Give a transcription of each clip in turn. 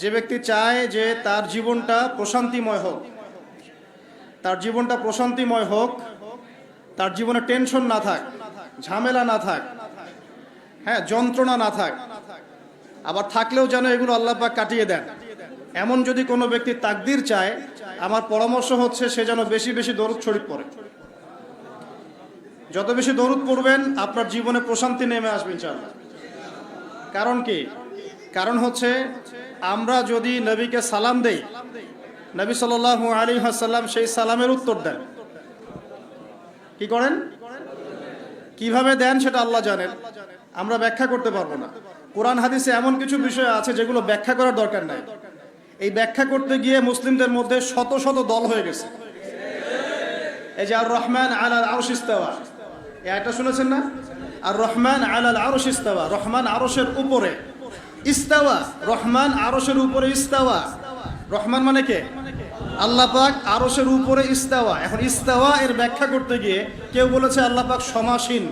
যে ব্যক্তি চায় যে তার জীবনটা প্রশান্তিময় হোক, তার জীবনটা প্রশান্তিময় হোক, তার জীবনে টেনশন না থাক, ঝামেলা না থাক হ্যাঁ যন্ত্রণা না থাক, আবার থাকলেও যেন এগুলো আল্লাহ পাক কাটিয়ে দেন। এমন যদি কোনো ব্যক্তি তাকদির চায়, আমার পরামর্শ হচ্ছে সে যেন বেশি বেশি দরুদ শরীফ পড়ে। যত বেশি দরুদ পড়বেন, আপনার জীবনে প্রশান্তি নেমে আসবে ইনশাআল্লাহ। কারণ কি? কারণ হচ্ছে আমরা যদি নবীকে সালাম দেই, নবী সাল্লাল্লাহু আলী ওয়াসাল্লাম সেই সালামের উত্তর দেন। কি করেন? কীভাবে দেন সেটা আল্লাহ জানেন। আমরা ব্যাখ্যা করতে পারব না। কোরআন, হাদিসে এমন কিছু বিষয় আছে যেগুলো ব্যাখ্যা করার দরকার নাই। এই ব্যাখ্যা করতে গিয়ে মুসলিমদের মধ্যে শত শত দল হয়ে গেছে। এই যে আর রহমান আরশ ইস্তাওয়া। এই আয়টা শুনেছেন না? আর রহমান আলাল আরশ ইস্তাওয়া। রহমান আরশের উপরে ইস্তাওয়া, রহমান আরশের উপরে ইস্তাওয়া। রহমান মানে কে? আল্লাহ পাক আরশের উপরে ইস্তাওয়া। এখন ইস্তাওয়া এর ব্যাখ্যা করতে গিয়ে কেউ বলেছে আল্লাহ পাক সমাসীন।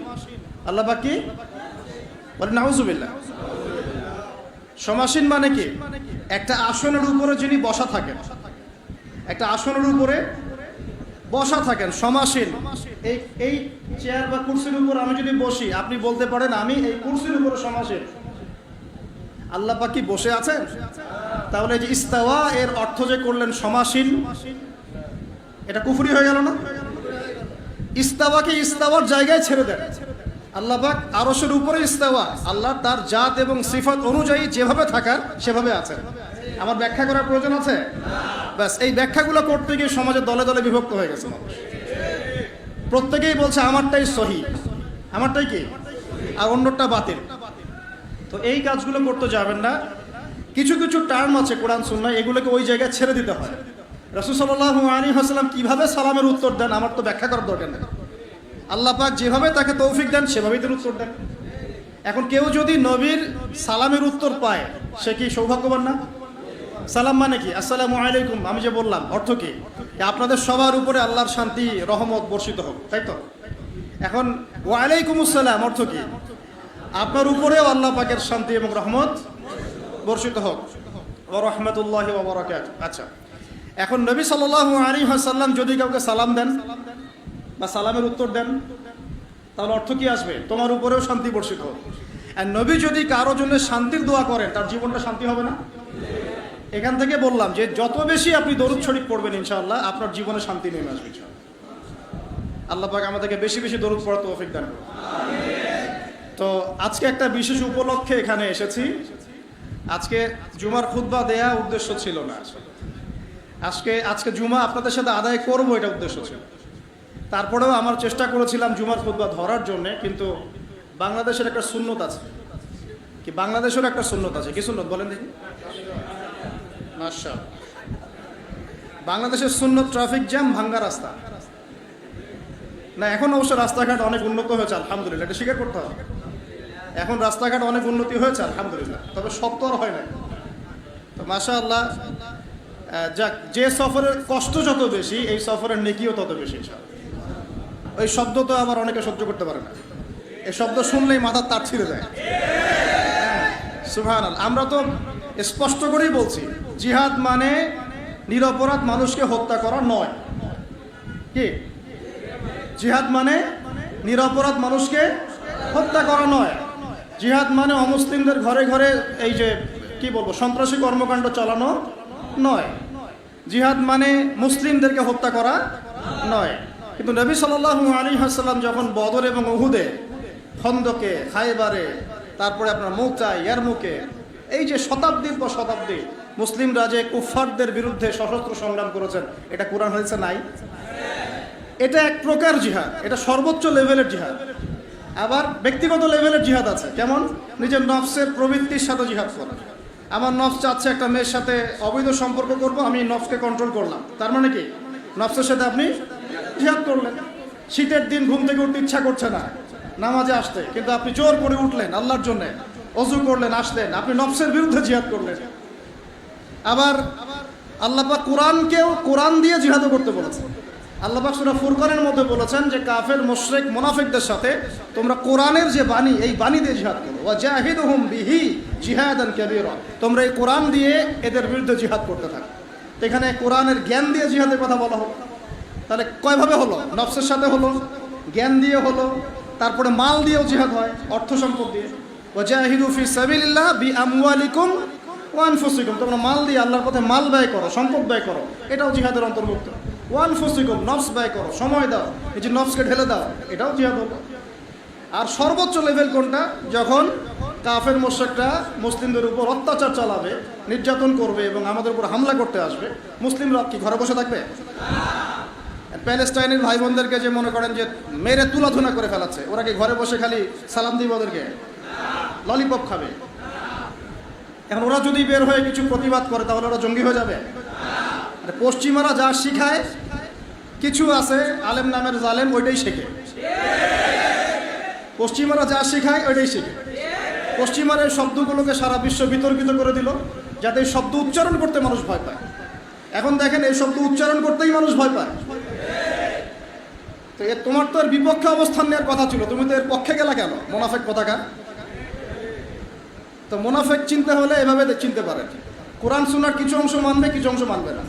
আল্লাহ পাক কি? বলে নাউজুবিল্লাহ। সমাসীন মানে কি? একটা আসনের উপরে যিনি বসা থাকেন। একটা আসনের উপরে বসা থাকেন, সমাসীন। এই এই চেয়ার বা কুর্সির উপর আমি যদি বসি, আপনি বলতে পারেন, আমি এই কুর্সির উপরে সমাসীন। আল্লাহ পাক বসে আছেন? তাহলে যে ইস্তাওয়া, এর অর্থ যে করলেন সমাসীন, এটা কুফরি হয়ে গেল না? ইস্তাওয়াকে ইস্তাওয়ার জায়গায় ছেড়ে দেন। আল্লাহ পাক আরশের উপরে ইস্তাওয়া, আল্লাহ তার জাত এবং সিফাত অনুযায়ী যেভাবে থাকার, সেভাবে আছেন। আমার ব্যাখ্যা করার প্রয়োজন আছে? ব্যাস, এই ব্যাখ্যাগুলো করতে গিয়ে সমাজে দলে দলে বিভক্ত হয়ে গেছে মানুষ। প্রত্যেকেই বলছে, আমারটাই সহি। আমারটাই কি? আর অন্যটা বাতিল। তো এই কাজগুলো করতে যাবেন না। কিছু কিছু টার্ম আছে কোরআন, সুন্নাহ, এগুলোকে ওই জায়গায় ছেড়ে দিতে হয়। রসুল সাল্লাহ আলী হাসলাম কীভাবে সালামের উত্তর দেন, আমার তো ব্যাখ্যা করার দরকার নেই। আল্লাহ পাক যেভাবে তাকে তৌফিক দেন, সেভাবেই তার উত্তর দেন। এখন কেউ যদি নবীর সালামের উত্তর পায়, সে কি সৌভাগ্যবান না? সালাম মানে কি? আসসালামু আলাইকুম, আমি যে বললাম, অর্থ কি? আপনাদের সবার উপরে আল্লাহর শান্তি, রহমত বর্ষিত হোক, তাই তো? এখন, ওয়ালাইকুম আসসালাম, অর্থ কি? আপনার উপরেও আল্লাহ পাকের শান্তি এবং রহমত বর্ষিত হোক। রহমতুল্লাহ আচ্ছা এখন নবী সাল্লাল্লাহু আলাইহি ওয়াসাল্লাম যদি কাউকে সালাম দেন বা সালামের উত্তর দেন, তাহলে অর্থ কি আসবে? তোমার উপরেও শান্তি বর্ষিত হোক। আর নবী যদি কারও জন্য শান্তির দোয়া করেন, তার জীবনটা শান্তি হবে না? এখান থেকে বললাম যে যত বেশি আপনি দরুদ শরীফ পড়বেন ইনশাআল্লাহ, আপনার জীবনে শান্তি নেমে আসবে আল্লাহ পাক আমাদেরকে বেশি বেশি দরুদ পড়ার তৌফিক দান করুন। তো আজকে একটা বিশেষ উপলক্ষে এখানে এসেছি। আজকে জুমার খুতবা দেয়া উদ্দেশ্য ছিল না। আজকে আজকে জুমা আপনাদের সাথে আদায় করব এটা উদ্দেশ্য ছিল। তারপরেও আমার চেষ্টা করেছিলাম জুমার খুতবা ধরার জন্যে, কিন্তু বাংলাদেশের একটা শূন্যত আছে। কি বাংলাদেশেরও একটা শূন্যত আছে? কি শূন্যত বলেন দেখি। বাংলাদেশের শূন্য ট্রাফিক জ্যাম, ভাঙ্গা রাস্তা। না, এখন অবশ্য রাস্তাঘাট অনেক উন্নত হয়েছে, আলহামদুলিল্লাহ, এটা স্বীকার করতে হবে। এখন রাস্তাঘাট অনেক উন্নতি হয়েছে, আলহামদুলিল্লাহ। তবে তো আর হয় না তো মাশা আল্লাহ যাক, যে সফরের কষ্ট যত বেশি, এই সফরের নেকিও তত বেশি। ওই শব্দ তো আবার অনেকে সহ্য করতে পারে না। এই শব্দ শুনলেই মাথার তার ছিঁড়ে যায়। সুহান আমরা তো স্পষ্ট করেই বলছি, জিহাদ মানে নিরপরাধ মানুষকে হত্যা করা নয়। কি? জিহাদ মানে নিরপরাধ মানুষকে হত্যা করা নয়। জিহাদ মানে অমুসলিমদের ঘরে ঘরে এই যে, কি বলব, সন্ত্রাসী কর্মকাণ্ড চালানো নয়। জিহাদ মানে মুসলিমদেরকে হত্যা করা নয়। কিন্তু নবী সাল্লাল্লাহু আলী হাসাল্লাম যখন বদর এবং উহুদে, খন্দকে খাইবারে তারপরে আপনার মৌচাই ইয়ারমুকে, এই যে শতাব্দীর পর শতাব্দী মুসলিমরা যে কুফারদের বিরুদ্ধে সশস্ত্র সংগ্রাম করেছেন, এটা কোরআন হয়েছে নাই? এটা এক প্রকার জিহাদ, এটা সর্বোচ্চ লেভেলের জিহাদ। আবার ব্যক্তিগত লেভেলের জিহাদ আছে। কেমন? নিজের নফসের প্রবৃত্তির সাথে জিহাদ করা। আমার নফস চাচ্ছে একটা মেয়ের সাথে অবৈধ সম্পর্ক করব, আমি নফসকে কন্ট্রোল করলাম। তার মানে কি? নফসের সাথে আপনি জিহাদ করলেন। শীতের দিন ঘুম থেকে উঠতে ইচ্ছা করছে না, নামাজে আসতে। কিন্তু আপনি জোর করে উঠলেন আল্লাহর জন্য, অজু করলেন, আসলেন। আপনি নফসের বিরুদ্ধে জিহাদ করলেন। আবার আল্লাহ কোরআনকেও কোরআন দিয়ে জিহাদও করতে বলেছেন। আল্লাহ সূরা ফুরকানের মধ্যে বলেছেন যে কাফের, মুশরিক, মুনাফিকদের সাথে তোমরা কোরআনের যে বাণী, এই বাণী দিয়ে জিহাদ করো। ওয়া জাহিদুহুম বিহি জিহাদান কাবীরা। তোমরা এই কোরআন দিয়ে এদের বিরুদ্ধে জিহাদ করতে থাকো। এখানে কোরআনের জ্ঞান দিয়ে জিহাদের কথা বলা হলো। তাহলে কয়ভাবে হলো? নফসের সাথে হলো, জ্ঞান দিয়ে হলো, তারপরে মাল দিয়েও জিহাদ হয়, অর্থ সম্পদ দিয়ে। ওয়াজাহিদু ফি সাবিলিল্লাহ বি আমওয়ালিকুম ওয়া আনফুসিকুম। তোমরা মাল দিয়ে আল্লাহর পথে মাল ব্যয় করো, সম্পদ ব্যয় করো। এটাও জিহাদের অন্তর্ভুক্ত। ওয়ান ফুসিকুম, নফস ব্যয় করো, সময় দাও, এই যে নফসকে ঢেলে দাও, এটাও জিহাদ হলো আর সর্বোচ্চ লেভেল কোনটা? যখন কাফের মোশেকরা মুসলিমদের উপর অত্যাচার চালাবে, নির্যাতন করবে এবং আমাদের উপর হামলা করতে আসবে, মুসলিমরা কি ঘরে বসে থাকবে? প্যালেস্টাইনের ভাই বোনদেরকে যে মনে করেন যে মেরে তুলাধুনা করে ফেলাচ্ছে, ওরা কি ঘরে বসে খালি সালাম দিব ওদেরকে? ললিপপ খাবে। এখন ওরা যদি বের হয়ে কিছু প্রতিবাদ করে, তাহলে ওরা জঙ্গি হয়ে যাবে? পশ্চিমারা যা শিখায়, কিছু আছে, আলেম নামের জালেম ওইটাই শেখে। পশ্চিমারা যা শেখায়, ওইটাই শেখে। পশ্চিমার এই শব্দগুলোকে সারা বিশ্ব বিতর্কিত করে দিল, যাতে এই শব্দ উচ্চারণ করতে মানুষ ভয় পায়। এখন দেখেন, এই শব্দ উচ্চারণ করতেই মানুষ ভয় পায়। তো এ তোমার তো এর বিপক্ষে অবস্থান নেওয়ার কথা ছিল, তুমি তো এর পক্ষে গেলা কেন? মোনাফেক পতাকা তো মোনাফেক চিনতে হলে এভাবে চিনতে পারে। কোরআন সুনার কিছু অংশ মানবে, কিছু অংশ মানবে না।